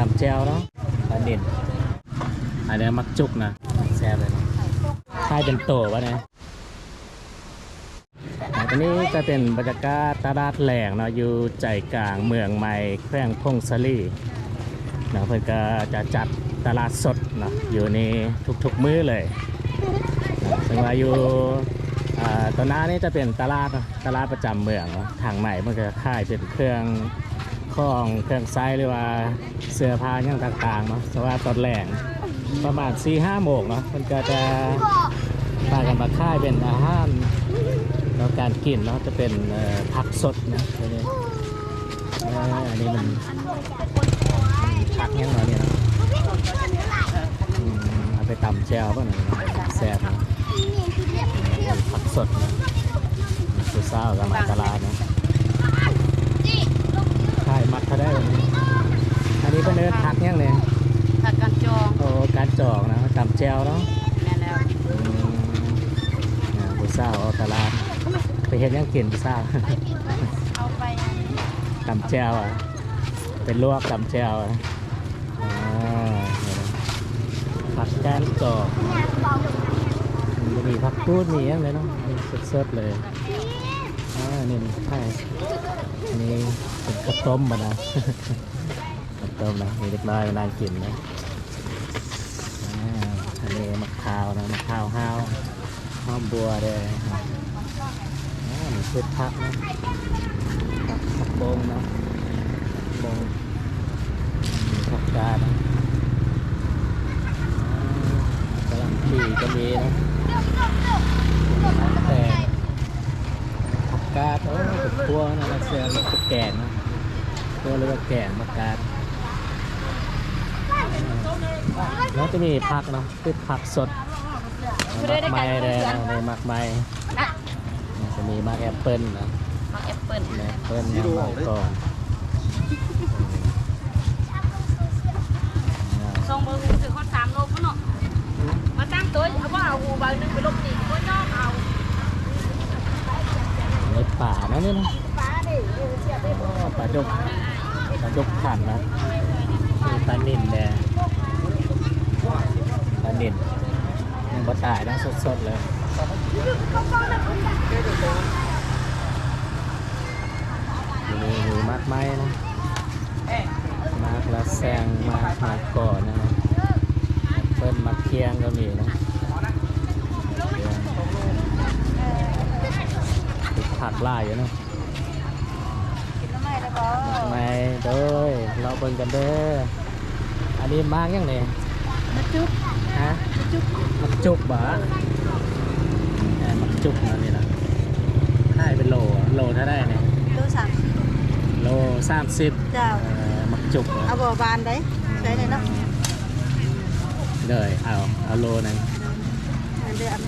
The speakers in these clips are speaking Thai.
ตำแจวเนาะปลาเด่นอันนี้มักจุกนะแซ่บเลยนะค่ายเป็นโตวะเนี่ยอันนี้จะเป็นบรรยากาศตลาดแหลงเนาะอยู่ใจกลางเมืองใหม่แขวงพงศลีเนาะเพื่อนก็จะจัดตลาดสดเนาะอยู่ในทุกๆมื้อเลยเนาะซึ่งว่าอยู่ตอนหน้านี้จะเป็นตลาดตลาดประจำเมืองทางใหม่มันก็ค่ายเป็นเครื่อง ของเครื่องไซหรือว่าเสื้อผ้าอย่างต่างๆเนาะแต่ว่าตอนแหลงประมาณ4ี่ห้าโมงเนาะมันก็จะพากันมาค่ายเป็นอาหารแล้วการกินเนาะจะเป็นผักสดนะตัวนี้เอ่ออันนี้มันผักยังไงเนี่ยนะอืมเอาไปตำแจวป่ะหน่อยนะแซ่บนะผักสดนะคือเศร้ากำลังตลาดนะขาย มัดเขาได้วันนี้อันนี้เป็นเนื้อผักยังเนี่ยผักกันจองโอ้การจอกนะตำแจวเนาะแม่แล้วอืมเนี่ยผู้สาวเอาตลาด ไปเห็นยังกินผู้สาวเอาไปตำแจวอะเป็นลวกตำแจวอะอ่าเนี่ยนะผักก้านกรอบมันจะมีผักกูดมีอย่างเลยเนาะนี่สดๆเลยอ่านี่ มันใช่นนี้เป็นข้าวต้มมานะข้าวต้มนะมีเล็กน้อยนางกินนะอ่าอันนี้มะขาวนะมะขาวห้าวห้อมบัวเลยอ่ามีพืชผักนะผักผักบงนะบงมีผักกาดนะกำลังขี่ก็มีนะแต่ผักกาดโอ้เป็นพวงนะรัสเซียเป็นพวกแกนนะพวกเรียกว่าแกนผักกาด แล้วจะมีผักเนาะคือผักสดมักไม้เลยนะในมักไม้จะมีมักแอปเปิ้ลนะมักแอปเปิ้ลแม่เพิ่นยังบอกก่อนส่งเบอร์หูถึงข้อสามโลก็เนาะมาตั้งตัวเอาว่าเอาหูใบนึงไปลบนี่ก็ย่อเอาในป่านะนี่นะอ๋อปลาดุกปลาดุกขันนะมีปลานิ่นแดง ปลานิ่นยังบ่ตายนะสดๆเลยมีมีมากไม้นะมากละแซงมากมากก่อนนะครับเพิ่นมาเคียงก็มีนะเคียงติดผักไล่อยู่เนาะกินแล้วไม่แล้วก็ไม่เด้อเราเบิ่งกันเด้ออันนี้มากยังเนี่ย มาจุ๊บฮะจุ๊บมักจุกบ่แหมมักจุกนะนี่นะค่ายเป็นโลอะโลเท่าได้เนี่ยตัวสามโลสามสิบเจ้า เอ่อมักจุกเหรอเอาบ่บานได้ใช้เลยเนาะเลยเอาเอาโลหนึงอันเดือน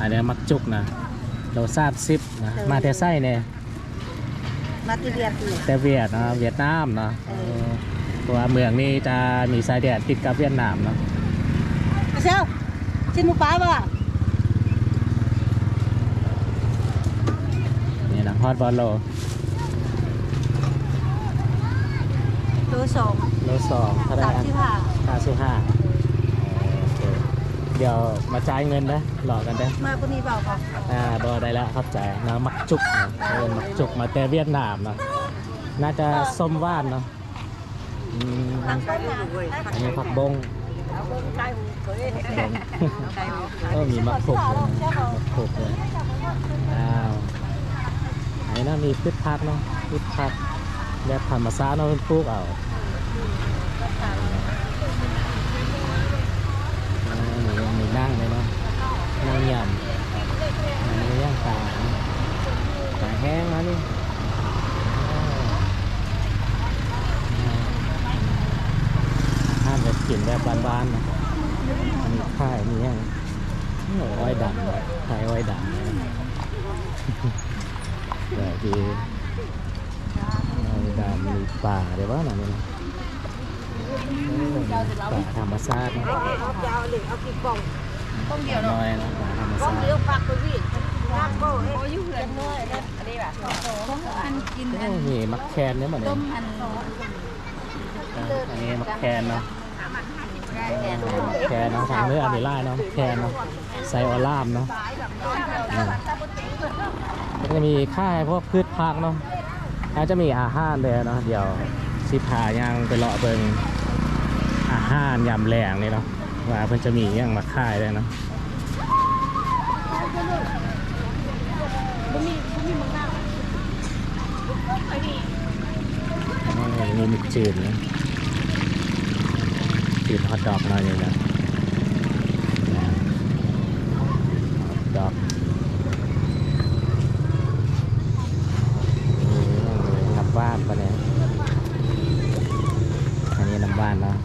อันนี้มักจุกนะโลสามสิบนะมาแต่ไส้เนี่ยมาที่เรียนอยู่แต่เวียดนะเวียดนามเนาะเออ เพราะว่าเมืองนี้จะมีชายแดนติดกับเวียดนามเนาะเซลชิ้นหมูป้าป่ะนี่นะฮอตบอลโลตัวสองโลสองเท่าไหร่สามอันที่ผ่าห้าสิบห้าโอเคเดี๋ยวมาจ่ายเงินนะหลอกกันได้อมาคนนี้เปล่าก่อนอ่าบอได้แล้วเข้าใจนะมักจุกนะเออมักจุกมาแต่เวียดนามเนาะน่าจะส้มว่านเนาะ อันนี้ผักบงก็มีมักผุกเลยนะมักผุกเลยอ้าวไหนนะมีพืชผักเนาะพืชผักแบบธรรมชาติเนาะเพิ่นปลูกเอาอ่ามีมีนั่งเลยเนาะนั่งยำอันนี้ย่างปลาปลาแห้งนะนี่ห้าม แบบกินแบบบ้านๆนะอันนี้ข้ายมีย่างโอ้ยอ้อยดำเลยข้ายอ้อยดำเลยเดี๋ยวดีอ้อยดำมีป่าเดี๋ยวว่าหน่อยนี่นะโอ้ยป่าธรรมชาติเนาะจะเอาเหลือเอากี่กล่องกล่องเดียวเนาะน้อยนะป่าธรรมกล่องชาติเดียวฝากไปพี่น้ำก็โอ้ยอยู่เหือนน้อยนะอันนี้แบบอันกินอันโอ้มีมักแคนเนี่ยเหมือนต้เดิมมอันแคนเนาะ แคนเนาะทางเนื้ออันนี้ล่าเนาะแคนเนาะไซออลามเนาะก็จะมีค่ายพวกพืชผักเนาะแล้วจะมีอาหารเลยเนาะเดี๋ยวสิพาย่างไปเลาะเบิงอาหารยำแรงนี่เนาะว่าเพิ่นจะมียังมาค่ายเลยเนาะอ๋อมีมิจืดนะ จืดฮอตดอกหน่อยนึงนะดอกน้ำบ้านปะเนี่ยอันนี้น้ำบ้านเนาะ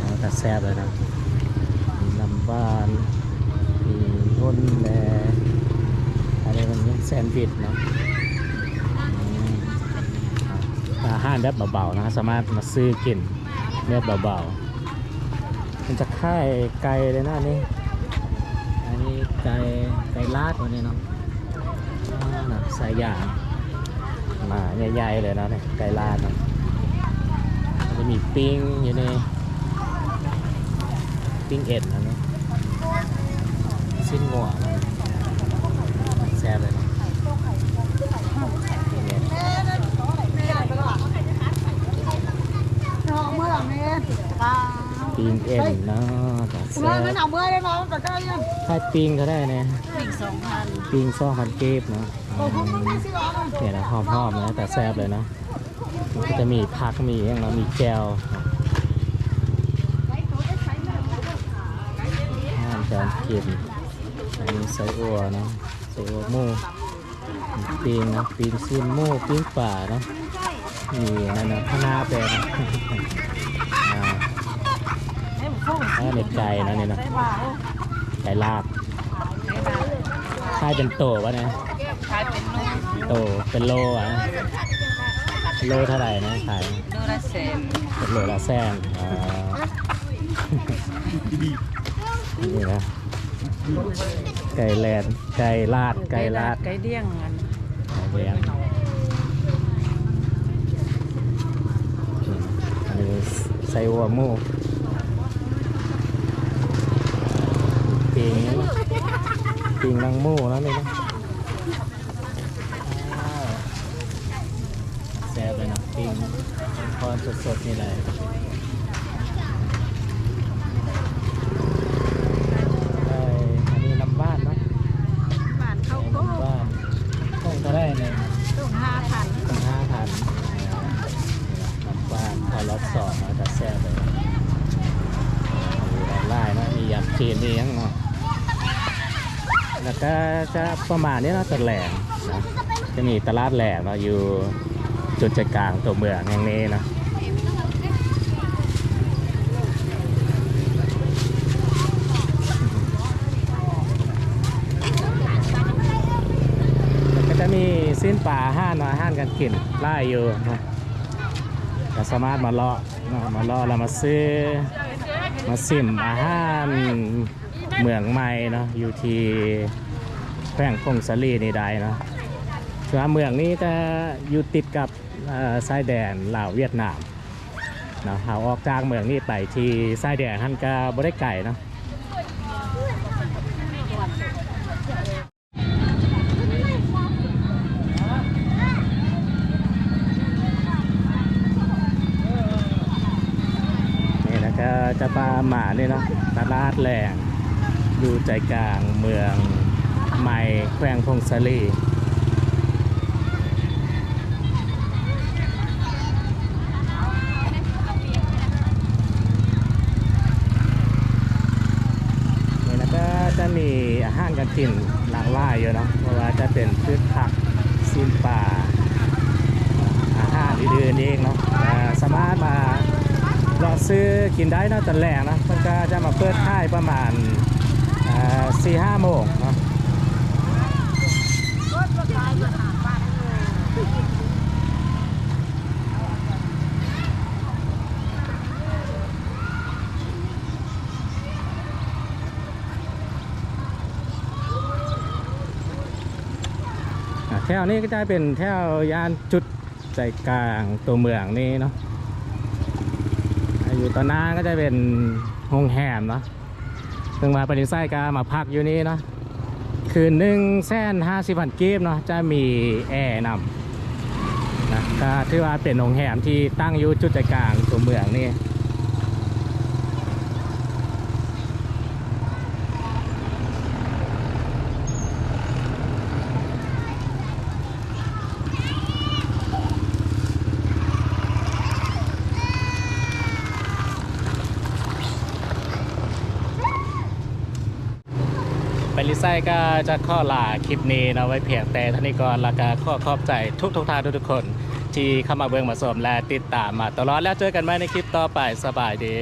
เอาแต่แซ่บเลยนะน้ำบ้านมีร่นแดอันนี้มันยังแซนด์วิชเนาะอืมอาหารแบบเบาๆนะสามารถมาซื้อกินแบบเบาๆ มันจะค่ายไก่เลยนะนี่อันนี้ไก่ไก่ลาดวันนี้เนาะอ่านะสายยางมาใหญ่ๆเลยนะเนี่ยไก่ลาดเนาะมันจะมีปิ้งอยู่ในปิ้งเอ็ดนะเนาะสิ้นหัวแซ่บเลยเนาะปิ้งเอ็ด Nó mưa làm nè. À. ปิ้งเอ็นเนาะแต่แซ่ Mưa บ cái nào mưa đây mà cả cây nha. ถ้าปิ้งก็ได้เนี่ยอีกสองพันปิ้งซ่องพันเก็บเนาะอื Ồ không có ม cái gì đó đâu. เนี่ยนะหอมๆนะแต่แซ่บเลยนะมันก็จะมีผักมีอย่างเนาะมีแจวห้ามการกินอันนี้ไส้อัวเนาะไส้อัวหมูปิ้งนะปิ้งซีนหมูปิ้งป่าเนาะมีนั่นนะพะนาแปลนะอ่า Đấy một phút. อันนี้ไก่นะนี่เนาะ Đấy bà. ไก่ลาบค่ายเป็นโตวะเนี่ยขายเป็นโลโตเป็นโลอะโลเท่าไหร่นะขายโลละแสนเป็นโลละแซงอ่านี่นะไก่แลนไก่ลาดไก่ลาดไก่เดี้ยงอันไก่เลี้ยงอืมอันนี้ใส่หัวหมูปิง ปิงนางโม่แล้วนี่นะแซ่บเลยนะปิงพอนสดๆนี่เลยเอ้ยอันนี้น้ำบ้านเนาะ Bản không น้ำ có. บ้านต้องก็ได้เนี่ย Tổng hà thẳng. ต้องห้าพันน้ำบ้านพอรถสอบมาจะแซ่บเลยมีไล่นะมียำจีนมีหยังเนาะ จะประมาณนี้เนาะตลาดแหลงนะจะมีตลาดแหลงเนาะอยู่จุดใจกลางตัวเมืองแห่งนี้นะก็จะมีสิ้นป่าห้านมาห้านกันกินไล่อยู่นะก็สามารถมาเลาะเนาะมาเลาะแล้วมาซื้อมาซิมอาหารเมืองใหม่เนาะอยู่ที่ แขวงพงสลีนี่ได้เนาะส่วนเมืองนี้ก็อยู่ติดกับชายแดนลาวเวียดนามเนาะเอาออกจากเมืองนี้ไปที่ชายแดนฮันก็บ่ได้ไก่เนาะนี่นะจะปลาหมาเนี่เนะตลาดแหลงอยู่ใจกลางเมือง ใหม่แขวงพงสลีนี่แล้วก็จะมีอาหารการกินหลากหลายอยู่เนาะเพราะว่าจะเป็นพืชผักซีนป่า อาหารอื่นๆเองเนาะสามารถมาลองซื้อกินได้เนาะตอนแรกนะมันก็จะมาเปิดค่ายประมาณสี่ห้าโมงเนาะ แถวนี้ก็จะเป็นแถวย่านจุดใจกลางตัวเมืองนี่เนาะอยู่ตอนหน้าก็จะเป็นโรงแรมเนาะซึ่งมาปริไส้ก็มาพักอยู่นี่เนาะ คืนหนึ่งแสนห้าสิบพันกีบเนาะจะมีแอร์นำนะก็ถือว่าเป็นโรงแรมที่ตั้งอยู่จุดใจกลางตัวเมืองนี่ ลิไซก็จะข้อลาคลิปนี้นะไว้เพียงแต่ท่านี้ก่อนแล้วก็ขอขอบใจทุกทุกท่านทุกๆคน ที่เข้ามาเบื้องมาสมและติดตามมาตลอดแล้วเจอกันใหม่ในคลิปต่อไปสบายดี